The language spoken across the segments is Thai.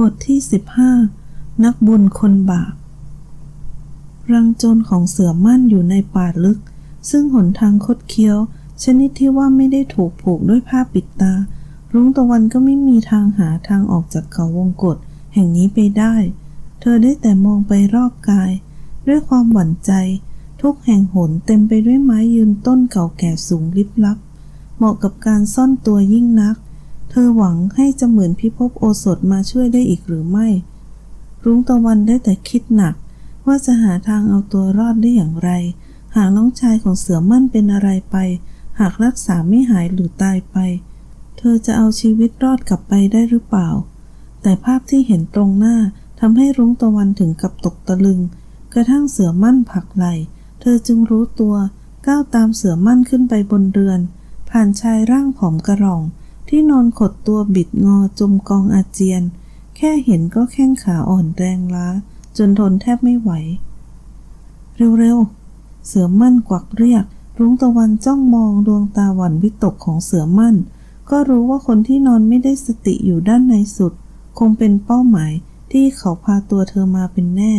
บทที่ 15 นักบุญคนบาป รังโจรของเสือมั่นอยู่ในป่าลึก ซึ่งหนทางคดเคี้ยว ชนิดที่ว่าไม่ได้ถูกผูกด้วยผ้าปิดตา รุ้งตะวันก็ไม่มีทางหาทางออกจากเขาวงกฏแห่งนี้ไปได้ เธอได้แต่มองไปรอบกาย ด้วยความหวั่นใจ ทุกแห่งหนเต็มไปด้วยไม้ยืนต้นเก่าแก่สูงลิบลับ เหมาะกับการซ่อนตัวยิ่งนัก เธอหวังให้จะเหมือนพิภพโอสถมาช่วยได้อีกหรือไม่ รุ้งตะวันได้แต่คิดหนัก ว่าจะหาทางเอาตัวรอดได้อย่างไร หากน้องชายของเสือมั่นเป็นอะไรไป หากรักษาไม่หายหรือตายไป เธอจะเอาชีวิตรอดกลับไปได้หรือเปล่า แต่ภาพที่เห็นตรงหน้าทำให้รุ้งตะวันถึงกับตกตะลึง กระทั่งเสือมั่นผลักไหล เธอจึงรู้ตัวก้าวตามเสือมั่นขึ้นไปบนเรือน ผ่านชายร่างผอมกระรอง ที่นอนขดตัวบิดงอจมกองอาเจียน แค่เห็นก็แข้งขาอ่อนแรงล้า จนทนแทบไม่ไหว เร็วๆ เสือมั่นกวักเรียก รุ้งตะวันจ้องมองดวงตาหวั่นวิตกของเสือมั่น ก็รู้ว่าคนที่นอนไม่ได้สติอยู่ด้านในสุด คงเป็นเป้าหมายที่เขาพาตัวเธอมาเป็นแน่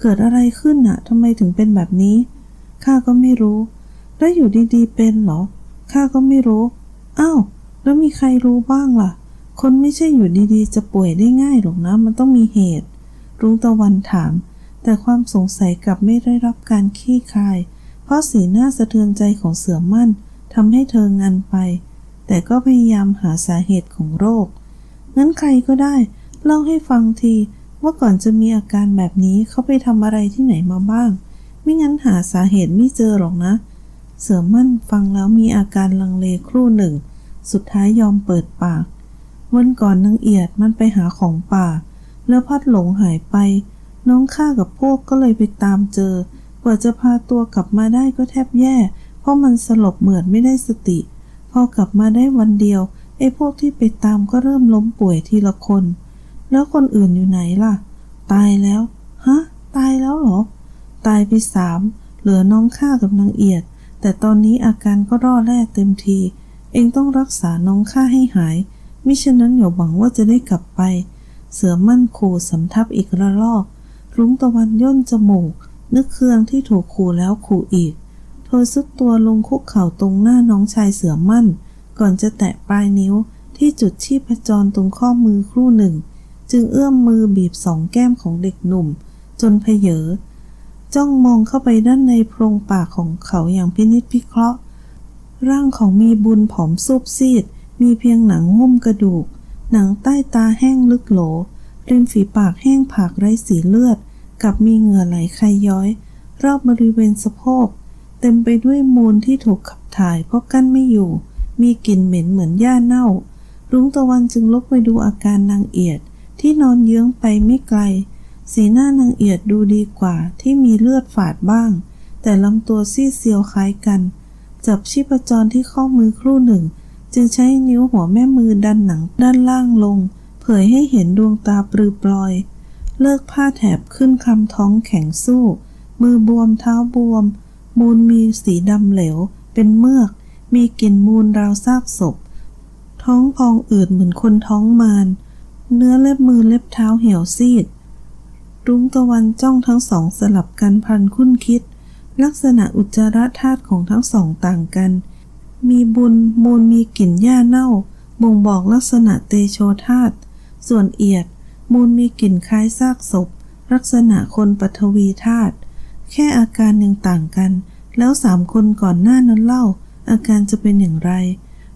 เกิดอะไรขึ้นอะทำไมถึงเป็นแบบนี้ ข้าก็ไม่รู้ แล้วอยู่ดีๆ เป็นเหรอ ข้าก็ไม่รู้ อ้าว แล้วมีใครรู้บ้างล่ะ คนไม่ใช่อยู่ดีๆ จะป่วยได้ง่ายหรอกนะ มันต้องมีเหตุ รุ้งตะวันถาม แต่ความสงสัยกลับไม่ได้รับการขี้คาย เพราะสีหน้าสะเทือนใจของเสือมั่นทำให้เธองันไป แต่ก็พยายามหาสาเหตุของโรค งั้นใครก็ได้ เล่าให้ฟังทีว่าก่อนจะมีอาการแบบนี้เขาไปทำอะไรที่ไหนมาบ้าง ไม่งั้นหาสาเหตุไม่เจอหรอกนะ เสือมั่นฟังแล้วมีอาการลังเลครู่หนึ่ง สุดท้ายยอมเปิดปาก วันก่อนนางเอียดมันไปหาของป่า แล้วพัดหลงหายไป น้องข้ากับพวกก็เลยไปตามเจอ กว่าจะพาตัวกลับมาได้ก็แทบแย่ เพราะมันสลบเหมือนไม่ได้สติ พอกลับมาได้วันเดียวไอ้พวกที่ไปตามก็เริ่มล้มป่วยทีละคน แล้วคนอื่นอยู่ไหนล่ะ ตายแล้ว ฮะ ตายแล้วเหรอ ตายไปสาม เหลือน้องข้ากับนางเอียด แต่ตอนนี้อาการก็ร่อแร่เต็มที เองต้องรักษาน้องข้าให้หาย มิฉะนั้นอย่าหวังว่าจะได้กลับไป เสือมั่นขู่สำทับอีกระลอกรุ้งตะวันย่นจมูก นึกเครื่องที่ถูกขู่แล้วขู่อีก เธอซุดตัวลงคุกเข่าตรงหน้าน้องชายเสือมั่น ก่อนจะแตะปลายนิ้วที่จุดชีพจรตรงข้อมือครู่หนึ่ง จึงเอื้อมมือบีบสองแก้มของเด็กหนุ่ม จนเพเยอจ้องมองเข้าไปด้านในโพรงปากของเขาอย่างพินิจพิเคราะห์ ร่างของมีบุญผอมซูบซีด มีเพียงหนังหุ้มกระดูก หนังใต้ตาแห้งลึกโหล ริมฝีปากแห้งผากไร้สีเลือด กับมีเหงื่อไหลคายย้อย รอบบริเวณสะโพก เต็มไปด้วยมูลที่ถูกขับถ่ายเพราะกั้นไม่อยู่ มีกลิ่นเหม็นเหมือนหญ้าเน่า รุ้งตะวันจึงลุกไปดูอาการนางเอียด ที่นอนเยื้องไปไม่ไกล สีหน้านางเอียดดูดีกว่าที่มีเลือดฝาดบ้าง แต่ลำตัวซีดเซียวคล้ายกัน จับชีพจรที่ข้อมือครู่หนึ่ง จึงใช้นิ้วหัวแม่มือดันหนังด้านล่างลง เผยให้เห็นดวงตาปลือปลอย เลิกผ้าแถบขึ้นคำท้องแข็งสู้ มือบวมเท้าบวม มูลมีสีดำเหลว เป็นเมือก มีกลิ่นมูลราวซากศพ ท้องพองอืดเหมือนคนท้องมารเนื้อเล็บมือเล็บเท้าเหี่ยวซีด รุ้งตะวันจ้องทั้งสองสลับกันพันคุ้นคิด ลักษณะอุจจาระธาตุของทั้งสองต่างกัน มีบุญมูลมีกลิ่นหญ้าเน่า บ่งบอกลักษณะเตโชธาตุ ส่วนเอียด มูลมีกลิ่นคล้ายซากศพ ลักษณะคนปฐวีธาตุ แค่อาการยังต่างกัน แล้วสามคนก่อนหน้านั้นเล่า อาการจะเป็นอย่างไร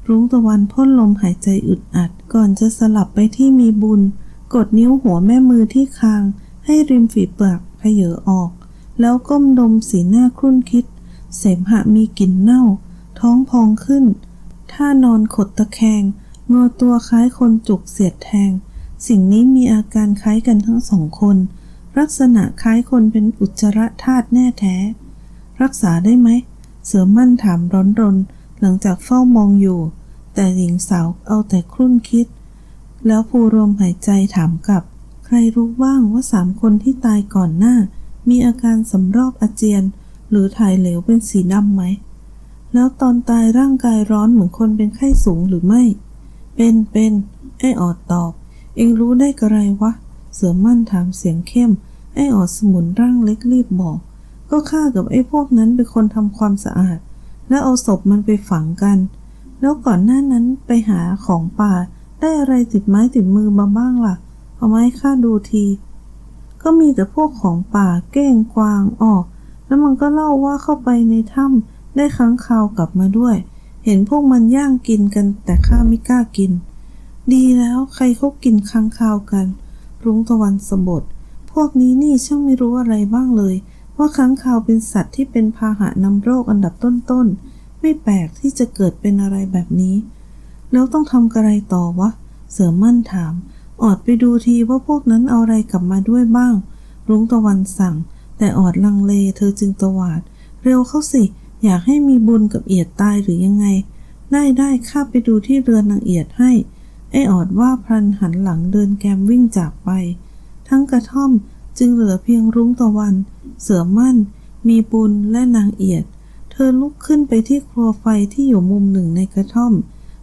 รุ้งตะวันพ่นลมหายใจอึดอัด ก่อนจะสลับไปที่มีบุญ กดนิ้วหัวแม่มือที่คาง ให้ริมฝีปากเพเยอออก แล้วก้มดมสีหน้าครุ่นคิด เสมหะมีกลิ่นเน่า ท้องพองขึ้นท่านอนขดตะแคงงอตัวคล้ายคนจุกเสียดแทง สิ่งนี้มีอาการคล้ายกันทั้งสองคน ลักษณะคล้ายคนเป็นอุจจาระธาตุแน่แท้ รักษาได้ไหม เสือมั่นถามร้อนรน หลังจากเฝ้ามองอยู่ แต่หญิงสาวเอาแต่ครุ่นคิด แล้วภูรวมหายใจถามกลับ ใครรู้บ้างว่าสามคนที่ตายก่อนหน้า มีอาการสำรอกอาเจียน หรือถ่ายเหลวเป็นสีดำไหม แล้วตอนตายร่างกายร้อนเหมือนคนเป็นไข้สูงหรือไม่ เป็นเป็นไอ้ออดตอบ เองรู้ได้กระไรวะ เสือมั่นถามเสียงเข้ม ไอ้ออดสมุนร่างเล็กรีบบอก ก็ข้ากับไอ้พวกนั้นเป็นคนทำความสะอาด แล้วเอาศพมันไปฝังกัน แล้วก่อนหน้านั้นไปหาของป่า ได้อะไรติดไม้ติดมือมาบ้างล่ะ เอามาให้ข้าดูที ก็มีแต่พวกของป่าเก้งกวางออก แล้วมันก็เล่าว่าเข้าไปในถ้ำได้ค้างคาวกลับมาด้วย เห็นพวกมันย่างกินกันแต่ข้าไม่กล้ากิน ดีแล้วใครเขากินค้างคาวกัน รุ้งตะวันสบดพวกนี้นี่ช่างไม่รู้อะไรบ้างเลย ว่าค้างคาวเป็นสัตว์ที่เป็นพาหะนำโรคอันดับต้นๆ ไม่แปลกที่จะเกิดเป็นอะไรแบบนี้ แล้วต้องทำกระไรต่อวะ เสือมั่นถาม ออดไปดูทีว่าพวกนั้นเอาอะไรกลับมาด้วยบ้าง รุ้งตะวันสั่ง แต่ออดลังเลเธอจึงตวาด เร็วเข้าสิ อยากให้มีบุญกับเอียดตายหรือยังไง ได้ได้ข้าไปดูที่เรือนนางเอียดให้ ไอออดว่าพลันหันหลังเดินแกมวิ่งจากไป ทั้งกระท่อมจึงเหลือเพียงรุ้งตะวัน เสือมั่น มีบุญและนางเอียด เธอลุกขึ้นไปที่ครัวไฟที่อยู่มุมหนึ่งในกระท่อม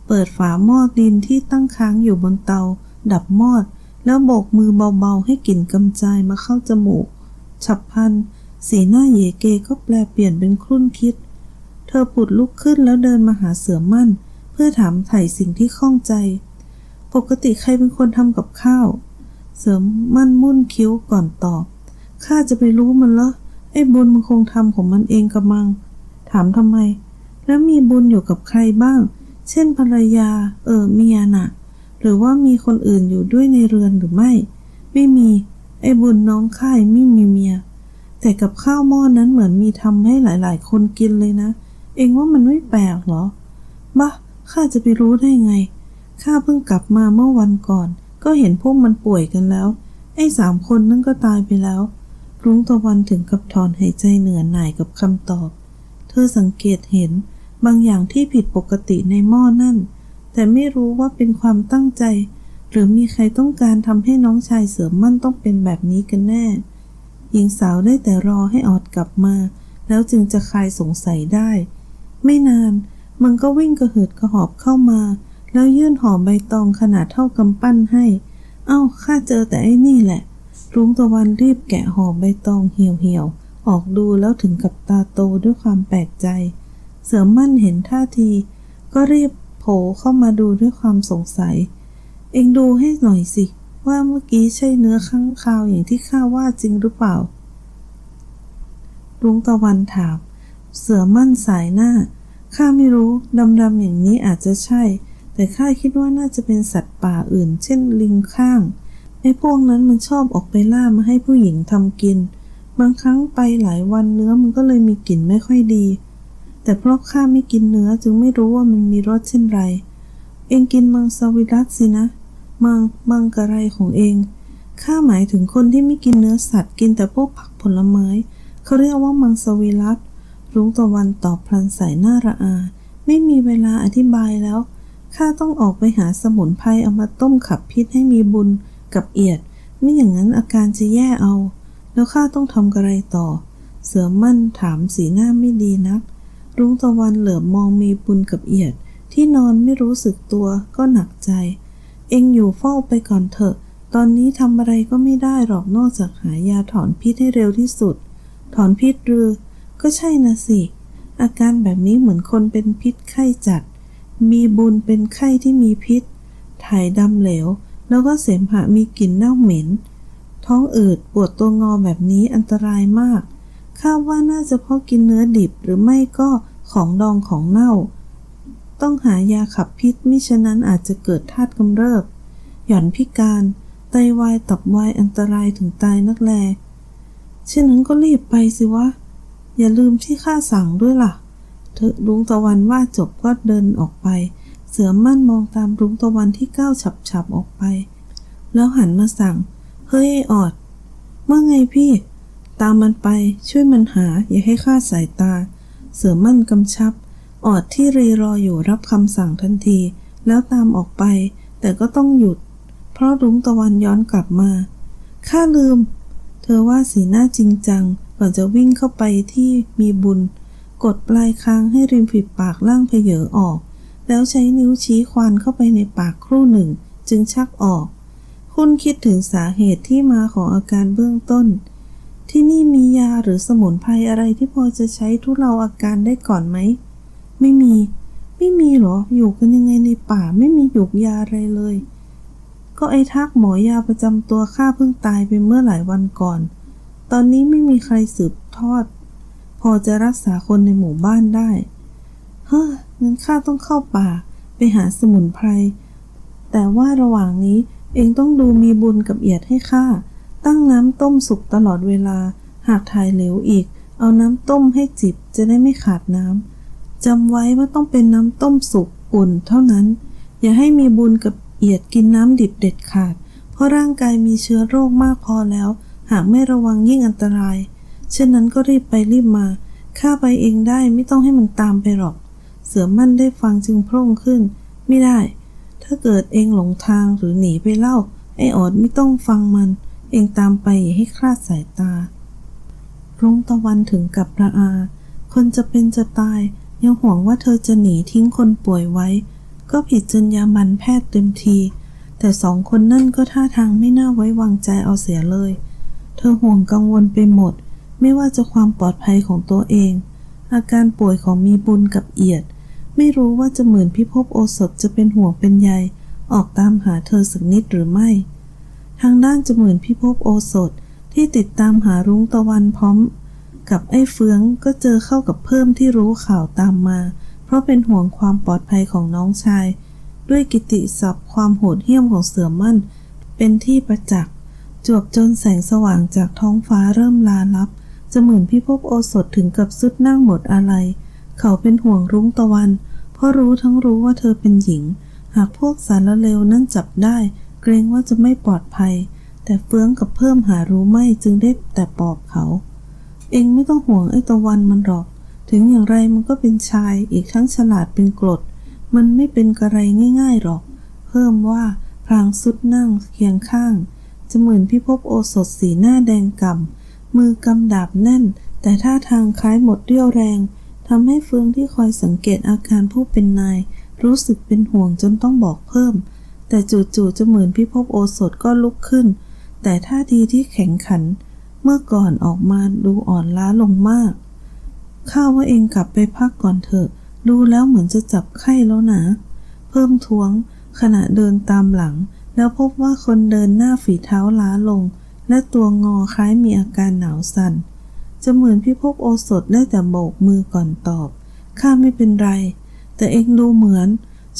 เปิดฝาหม้อดินที่ตั้งค้างอยู่บนเตา ดับมอด แล้วโบกมือเบาๆ ให้กลิ่นกำจายมาเข้าจมูก ฉับพลัน สีหน้าเยเกก็แปลเปลี่ยนเป็นครุ่นคิด เธอปุดลุกขึ้นแล้วเดินมาหาเสือมั่น เพื่อถามไถ่สิ่งที่ข้องใจ ปกติใครเป็นคนทำกับข้าว เสือมั่นมุ่นคิ้วก่อนตอบ ข้าจะไปรู้มันเหรอ ไอ้บุญมันคงทำของมันเองกระมัง ถามทำไม แล้วมีบุญอยู่กับใครบ้าง เช่นภรรยา เออเมียน่ะ หรือว่ามีคนอื่นอยู่ด้วยในเรือนหรือไม่ ไม่มี ไอ้บุญน้องค่ายไม่มีเมีย แต่กับข้าวหม้อนั้นเหมือนมีทำให้หลาย ๆ คนกินเลยนะ เองว่ามันไม่แปลกเหรอ บ้าข้าจะไปรู้ได้ไง ข้าเพิ่งกลับมาเมื่อวันก่อน ก็เห็นพวกมันป่วยกันแล้ว ไอ้สามคนนั่นก็ตายไปแล้ว รุ้งตะวันถึงกับถอนหายใจเหนื่อยหน่ายกับคำตอบ เธอสังเกตเห็นบางอย่างที่ผิดปกติในหม้อนั่น แต่ไม่รู้ว่าเป็นความตั้งใจ หรือมีใครต้องการทำให้น้องชายเสือมั่นต้องเป็นแบบนี้กันแน่ หญิงสาวได้แต่รอให้ออดกลับมา แล้วจึงจะคลายสงสัยได้ ไม่นานมันก็วิ่งกระหืดกระหอบเข้ามา แล้วยื่นห่อใบตองขนาดเท่ากำปั้นให้ เอ้าข้าเจอแต่ไอ้นี่แหละ รุ้งตะวันรีบแกะห่อใบตองเหี่ยวๆออกดูแล้วถึงกับตาโตด้วยความแปลกใจ เสือมั่นเห็นท่าที ก็รีบ โผล่เข้ามาดูด้วยความสงสัย เอ็งดูให้หน่อยสิ ว่าเมื่อกี้ใช่เนื้อข้างคาวอย่างที่ข้าว่าจริงหรือเปล่ารุ้งตะวันถาม เสือมั่นสายหน้า ข้าไม่รู้ ดำๆอย่างนี้อาจจะใช่ แต่ข้าคิดว่าน่าจะเป็นสัตว์ป่าอื่น เช่นลิงข้าง ไอ้พวกนั้นมันชอบออกไปล่ามาให้ผู้หญิงทำกิน บางครั้งไปหลายวันเนื้อมันก็เลยมีกลิ่นไม่ค่อยดี แต่เพราะข้าไม่กินเนื้อจึงไม่รู้ว่ามันมีรสเช่นไร เองกินมังสวิรัตสินะ มังมังกะไรของเอง ข้าหมายถึงคนที่ไม่กินเนื้อสัตว์กินแต่พวกผักผลไม้ เขาเรียกว่ามังสวิรัตรุ้งตะวันตอบพลันใส่หน้าระอา ไม่มีเวลาอธิบายแล้ว ข้าต้องออกไปหาสมุนไพรเอามาต้มขับพิษให้มีบุญกับเอียด ไม่อย่างนั้นอาการจะแย่เอา แล้วข้าต้องทำกระไรต่อ เสือมั่นถามสีหน้าไม่ดีนัก รุ้งตะวันเหลือบมองมีบุญกับเอียด ที่นอนไม่รู้สึกตัวก็หนักใจ เองอยู่เฝ้าไปก่อนเถอะ ตอนนี้ทำอะไรก็ไม่ได้หรอกนอกจากหายาถอนพิษให้เร็วที่สุด ถอนพิษหรือ ก็ใช่นะสิ อาการแบบนี้เหมือนคนเป็นพิษไข้จัด มีบุญเป็นไข้ที่มีพิษ ถ่ายดำเหลว แล้วก็เสมหะมีกลิ่นเน่าเหม็น ท้องอืดปวดตัวงอแบบนี้อันตรายมาก ข้าว่าน่าจะเพราะกินเนื้อดิบหรือไม่ก็ของดองของเน่า ต้องหายาขับพิษมิฉะนั้นอาจจะเกิดธาตุกำเริบ หย่อนพิการไตวายตับวายอันตรายถึงตายนักแลเช่นนั้นก็รีบไปสิวะ อย่าลืมที่ข้าสั่งด้วยล่ะ เธอรุ้งตะวันว่าจบก็เดินออกไป เสือมั่นมองตามรุ้งตะวันที่ก้าวฉับๆออกไป แล้วหันมาสั่ง เฮ้ยไอ้ออดเมื่อไงพี่ ตามมันไป ช่วยมันหา อย่าให้คลาดสายตา เสือมั่นกำชับ ออดที่รีรออยู่รับคำสั่งทันที แล้วตามออกไป แต่ก็ต้องหยุด เพราะรุ้งตะวันย้อนกลับมา ข้าลืม เธอว่าสีหน้าจริงจัง ก่อนจะวิ่งเข้าไปที่มีบุญ กดปลายคางให้ริมฝีปากล่างเพเยอออก แล้วใช้นิ้วชี้ควานเข้าไปในปากครู่หนึ่ง จึงชักออกคคุณคิดถึงสาเหตุที่มาของอาการเบื้องต้น ที่นี่มียาหรือสมุนไพรอะไรที่พอจะใช้ทุเลาอาการได้ก่อนไหม ไม่มี ไม่มีหรอ อยู่กันยังไงในป่าไม่มีหยกยาอะไรเลย ก็ไอ้ทักหมอยาประจำตัวข้าเพิ่งตายไปเมื่อหลายวันก่อน ตอนนี้ไม่มีใครสืบทอด พอจะรักษาคนในหมู่บ้านได้ เฮ้องั้นข้าต้องเข้าป่า ไปหาสมุนไพร แต่ว่าระหว่างนี้เองต้องดูมีบุญกับเอียดให้ข้า ตั้งน้ำต้มสุกตลอดเวลา หากถ่ายเหลวอีก เอาน้ำต้มให้จิบจะได้ไม่ขาดน้ำจำไว้ว่าต้องเป็นน้ำต้มสุกอุ่นเท่านั้น อย่าให้มีบุญกับเอียดกินน้ำดิบเด็ดขาด เพราะร่างกายมีเชื้อโรคมากพอแล้ว หากไม่ระวังยิ่งอันตราย เช่นนั้นก็รีบไปรีบมาข้าไปเองได้ไม่ต้องให้มันตามไปหรอก เสือมั่นได้ฟังจึงพร่งขึ้น ไม่ได้ ถ้าเกิดเองหลงทางหรือหนีไปเล่า ไอ้ออดไม่ต้องฟังมัน เองตามไปอย่าให้คลาดสายตา รุ่งตะวันถึงกับระอา คนจะเป็นจะตาย ยังห่วงว่าเธอจะหนีทิ้งคนป่วยไว้ ก็ผิดจรรยาบรรณแพทย์เต็มที แต่สองคนนั่นก็ท่าทางไม่น่าไว้วางใจเอาเสียเลย เธอห่วงกังวลไปหมด ไม่ว่าจะความปลอดภัยของตัวเอง อาการป่วยของมีบุญกับเอียด ไม่รู้ว่าจะเหมือนพิภพโอสถจะเป็นห่วงเป็นใย ออกตามหาเธอสักนิดหรือไม่ ทางด้านจะเหมือนพิภพโอสถที่ติดตามหารุ้งตะวันพร้อม กับไอ้เฟืองก็เจอเข้ากับเพิ่มที่รู้ข่าวตามมา เพราะเป็นห่วงความปลอดภัยของน้องชาย ด้วยกิติศัพท์ความโหดเหี้ยมของเสือมั่น เป็นที่ประจักษ์จวบจนแสงสว่างจากท้องฟ้าเริ่มลาลับจะเหมือนพิภพโอสถถึงกับสุดนั่งหมดอะไร เขาเป็นห่วงรุ้งตะวัน เพราะรู้ทั้งรู้ว่าเธอเป็นหญิง หากพวกสารเลวนั้นจับได้ เกรงว่าจะไม่ปลอดภัย แต่เฟืองกับเพิ่มหารู้ไม่จึงได้แต่ปลอบเขา เองไม่ต้องห่วงไอ้ตะวันมันหรอก ถึงอย่างไรมันก็เป็นชายอีกทั้งฉลาดเป็นกรด มันไม่เป็นกระไรง่ายๆหรอก เพิ่มว่าพลางสุดนั่งเคียงข้างจะเหมือนพิภพโอสถสีหน้าแดงก่ำมือกำดาบแน่น แต่ท่าทางคล้ายหมดเรี่ยวแรงทำให้เฟืองที่คอยสังเกตอาการผู้เป็นนาย รู้สึกเป็นห่วงจนต้องบอกเพิ่ม แต่จู่ๆจะเหมือนพิภพโอสถก็ลุกขึ้น แต่ท่าทีที่แข็งขันเมื่อก่อนออกมาดูอ่อนล้าลงมาก ข้าว่าเองกลับไปพักก่อนเถอะ ดูแล้วเหมือนจะจับไข้แล้วนะ เพิ่มท้วง ขณะเดินตามหลัง แล้วพบว่าคนเดินหน้าฝีเท้าล้าลง และตัวงอคล้ายมีอาการหนาวสั่นจะเหมือนพี่พบโอสถได้แต่โบกมือก่อนตอบ ข้าไม่เป็นไร แต่เองดูเหมือน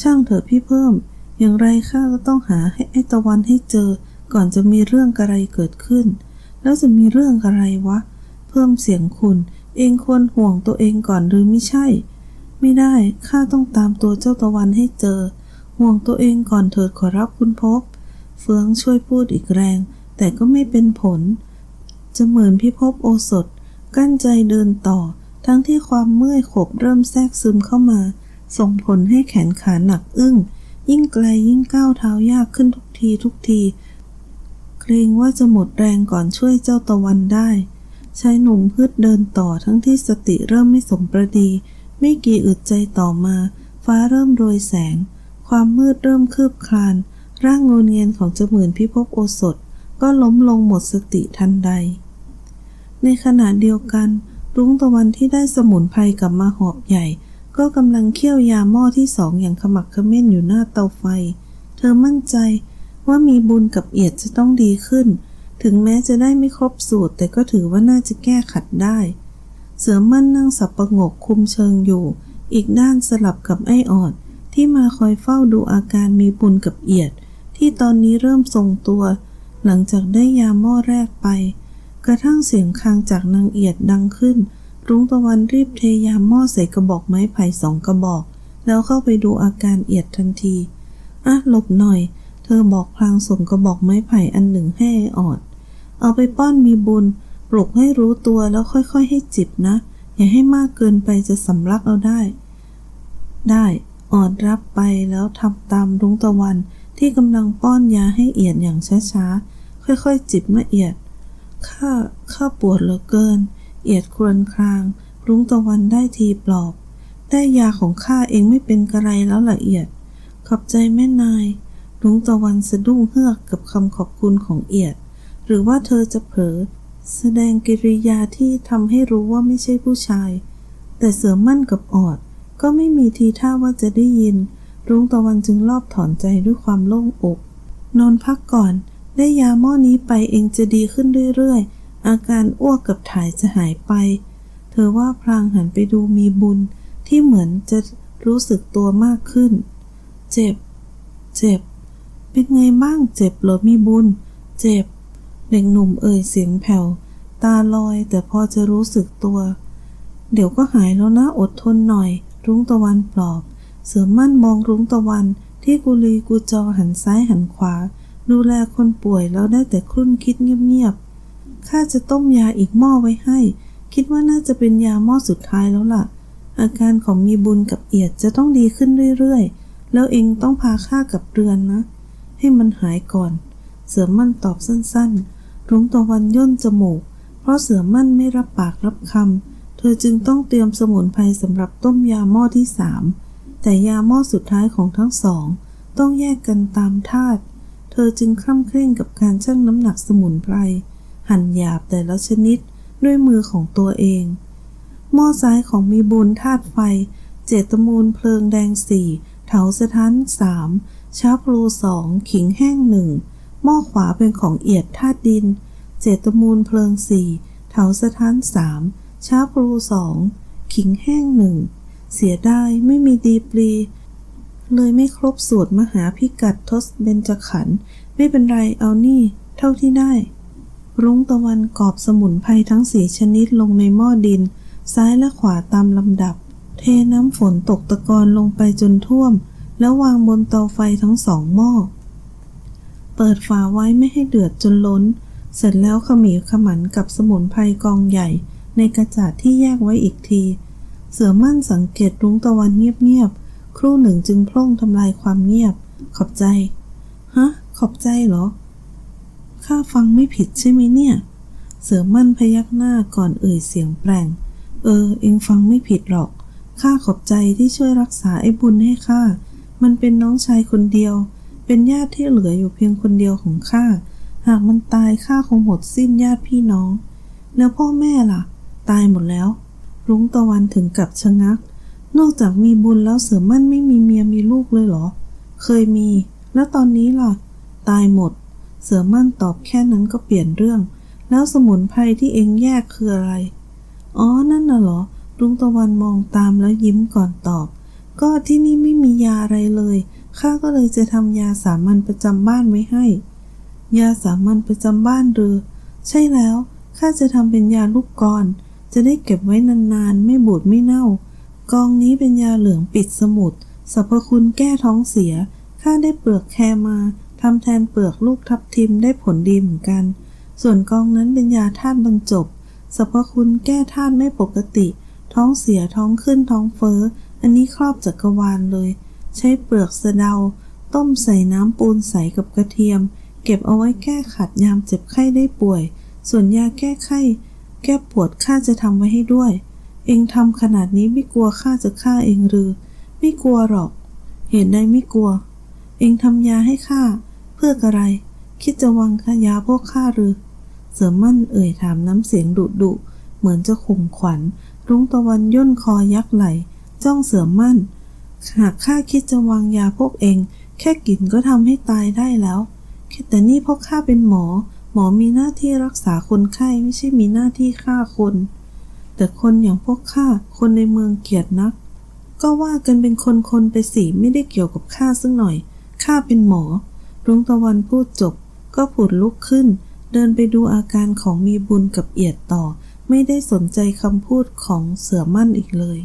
ช่างเถอะพี่เพิ่ม อย่างไรข้าก็ต้องหาให้ไอตะวันให้เจอ ก่อนจะมีเรื่องอะไรเกิดขึ้น แล้วจะมีเรื่องอะไรวะ เพิ่มเสียงคุณ เองควรห่วงตัวเองก่อนหรือไม่ใช่ ไม่ได้ข้าต้องตามตัวเจ้าตะวันให้เจอ ห่วงตัวเองก่อนเถิดขอรับคุณพบเฟืองช่วยพูดอีกแรง แต่ก็ไม่เป็นผล จะเหมือนพี่พโอสถ กั้นใจเดินต่อ ทั้งที่ความเมื่อยขบเริ่มแทรกซึมเข้ามา ส่งผลให้แขนขาหนักอึ้ง ยิ่งไกลยิ่งก้าวเท้ายากขึ้นทุกทีทุกที เกรงว่าจะหมดแรงก่อนช่วยเจ้าตะวันได้ชายหนุ่มพืดเดินต่อทั้งที่สติเริ่มไม่สมประดี ไม่กี่อึดใจต่อมา ฟ้าเริ่มโรยแสง ความมืดเริ่มคืบคลาน ร่างงนเงียนของเจาหมื่นพิภพโอสถ ก็ล้มลงหมดสติทันใด ในขณะเดียวกัน รุ้งตะวันที่ได้สมุนไพรกลับมาหอบใหญ่ ก็กำลังเคี่ยวยาหม้อที่สองอย่างขมักเขม้นอยู่หน้าเตาไฟ เธอมั่นใจว่ามีบุญกับเอียดจะต้องดีขึ้น ถึงแม้จะได้ไม่ครบสูตร แต่ก็ถือว่าน่าจะแก้ขัดได้ เสือมั่นนั่งสับประงกคุมเชิงอยู่ อีกด้านสลับกับไอ้ออด ที่มาคอยเฝ้าดูอาการมีบุญกับเอียด ที่ตอนนี้เริ่มทรงตัว หลังจากได้ยาหม้อแรกไป กระทั่งเสียงคางจากนางเอียดดังขึ้น รุ้งตะวันรีบเทยาหม้อใส่กระบอกไม้ไผ่สองกระบอก แล้วเข้าไปดูอาการเอียดทันที อะหลบหน่อย เธอบอกพลางส่งกระบอกไม้ไผ่อันหนึ่งให้ไอ้ออด เอาไปป้อนมีบุญ ปลุกให้รู้ตัวแล้วค่อยๆ ให้จิบนะ อย่าให้มากเกินไปจะสำลักเอาได้ ได้ออดรับไปแล้วทำตามรุ้งตะวันที่กำลังป้อนยาให้เอียดอย่างช้าๆ ค่อยๆ จิบมาเอียด ข้า ข้าปวดเหลือเกิน เอียดครวญคราง รุ้งตะวันได้ทีปลอบ ได้ยาของข้าเองไม่เป็นกระไรแล้วละเอียด ขอบใจแม่นาย รุ้งตะวันสะดุ้งเฮือกกับคำขอบคุณของเอียด หรือว่าเธอจะเผลอแสดงกิริยาที่ทำให้รู้ว่าไม่ใช่ผู้ชาย แต่เสือมั่นกับออด ก็ไม่มีทีท่าว่าจะได้ยิน รุ้งตะวันจึงรอบถอนใจด้วยความโล่งอก นอนพักก่อน ได้ยาหม้อนี้ไปเองจะดีขึ้นเรื่อยๆ อาการอ้วกกับถ่ายจะหายไป เธอว่าพลางหันไปดูมีบุญที่เหมือนจะรู้สึกตัวมากขึ้น เจ็บ เจ็บ เป็นไงบ้างเจ็บหรอมีบุญ เจ็บ เด็กหนุ่มเอ่ยเสียงแผ่ว ตาลอยแต่พอจะรู้สึกตัว เดี๋ยวก็หายแล้วนะอดทนหน่อย รุ้งตะวันปลอบ เสือมั่นมองรุ้งตะวันที่กุลีกูจอหันซ้ายหันขวา ดูแลคนป่วยแล้วได้แต่ครุ่นคิดเงียบ ข้าจะต้มยาอีกหม้อไว้ให้ คิดว่าน่าจะเป็นยาหม้อสุดท้ายแล้วล่ะ อาการของมีบุญกับเอียดจะต้องดีขึ้นเรื่อยๆ แล้วเองต้องพาข้ากับเรือนนะ ให้มันหายก่อน เสือมั่นตอบสั้นๆ รุ้งตะวันย่นจมูก เพราะเสือมั่นไม่รับปากรับคำ เธอจึงต้องเตรียมสมุนไพรสำหรับต้มยาหม้อที่สามแต่ยาหม้อสุดท้ายของทั้งสอง ต้องแยกกันตามธาตุ เธอจึงคร่ำเคร่งกับการชั่งน้ำหนักสมุนไพร หั่นหยาบแต่ละชนิดด้วยมือของตัวเอง หม้อซ้ายของมีบุญธาตุไฟ เจตมูลเพลิงแดงสี่เถาสถานสามชาพลูสองขิงแห้งหนึ่งหม้อขวาเป็นของเอียดธาตุดิน เจตมูลเพลิงสี่เถาสถานสามชาพลูสองขิงแห้งหนึ่งเสียดายไม่มีดีปรีเลยไม่ครบสูตรมหาพิกัดทศเบญจขันธ์ไม่เป็นไรเอานี่ เท่าที่ได้ รุ้งตะวันกอบสมุนไพรทั้งสี่ชนิดลงในหม้อดิน ซ้ายและขวาตามลำดับ เทน้ำฝนตกตะกอนลงไปจนท่วม แล้ววางบนเตาไฟทั้งสองหม้อ เปิดฝาไว้ไม่ให้เดือดจนล้น เสร็จแล้วขมีขมันกับสมุนไพรกองใหญ่ ในกระจาดที่แยกไว้อีกที เสือมั่นสังเกตรุ้งตะวันเงียบๆครู่หนึ่งจึงพล่งทำลายความเงียบ ขอบใจ ฮะ ขอบใจเหรอ ข้าฟังไม่ผิดใช่ไหมเนี่ย เสือมั่นพยักหน้าก่อนเอ่ยเสียงแปลง เออ เองฟังไม่ผิดหรอก ข้าขอบใจที่ช่วยรักษาไอ้บุญให้ข้า มันเป็นน้องชายคนเดียว เป็นญาติที่เหลืออยู่เพียงคนเดียวของข้า หากมันตายข้าคงหมดสิ้นญาติพี่น้อง แล้วพ่อแม่ล่ะ ตายหมดแล้ว รุ้งตะวันถึงกับชะงัก นอกจากมีบุญแล้วเสือมั่นไม่มีเมียมีลูกเลยเหรอ เคยมี แล้วตอนนี้ล่ะ ตายหมด เสือมั่นตอบแค่นั้นก็เปลี่ยนเรื่อง แล้วสมุนไพรที่เองแยกคืออะไร อ๋อ นั่นน่ะเหรอรุ้งตะวันมองตามแล้วยิ้มก่อนตอบ ก็ที่นี่ไม่มียาอะไรเลย ข้าก็เลยจะทำยาสามัญประจำบ้านไว้ให้ ยาสามัญประจำบ้านหรือ ใช่แล้ว ข้าจะทำเป็นยาลูกกร จะได้เก็บไว้นานๆ ไม่บูดไม่เน่า กองนี้เป็นยาเหลืองปิดสมุดสรรพคุณแก้ท้องเสีย ข้าได้เปลือกแคมา ทำแทนเปลือกลูกทับทิมได้ผลดีเหมือนกัน ส่วนกองนั้นเป็นยาธาตุบรรจบสรรพคุณแก้ธาตุไม่ปกติ ท้องเสียท้องขึ้นท้องเฟ้อ อันนี้ครอบจักรวาลเลย ใช้เปลือกสะเดา ต้มใส่น้ำปูนใสกับกระเทียม เก็บเอาไว้แก้ขัดยามเจ็บไข้ได้ป่วย ส่วนยาแก้ไข้ แก้ปวดข้าจะทำไว้ให้ด้วย เองทำขนาดนี้ไม่กลัวข้าจะฆ่าเองหรือ ไม่กลัวหรอก เหตุใดไม่กลัว เองทำยาให้ข้า พื่ออะไร คิดจะวางขยาพวกข้าหรือ เสือมั่นเอ่ยถามน้ำเสียงดุดุ เหมือนจะข่มขวัญ รุ้งตะวันย่นคอยักไหล จ้องเสือมั่น หากข้าคิดจะวางยาพวกเอง แค่กินก็ทำให้ตายได้แล้วแค่แต่นี่พราะข้าเป็นหมอ หมอมีหน้าที่รักษาคนไข้ไม่ใช่มีหน้าที่ฆ่าคน แต่คนอย่างพวกข้า คนในเมืองเกลียดนัก ก็ว่ากันเป็นคนคนไปสิไม่ได้เกี่ยวกับข้าซึ่งหน่อย ข้าเป็นหมอ รุ้งตะวันพูดจบ ก็ผุดลุกขึ้น เดินไปดูอาการของมีบุญกับเอียดต่อ ไม่ได้สนใจคำพูดของเสือมั่นอีกเลย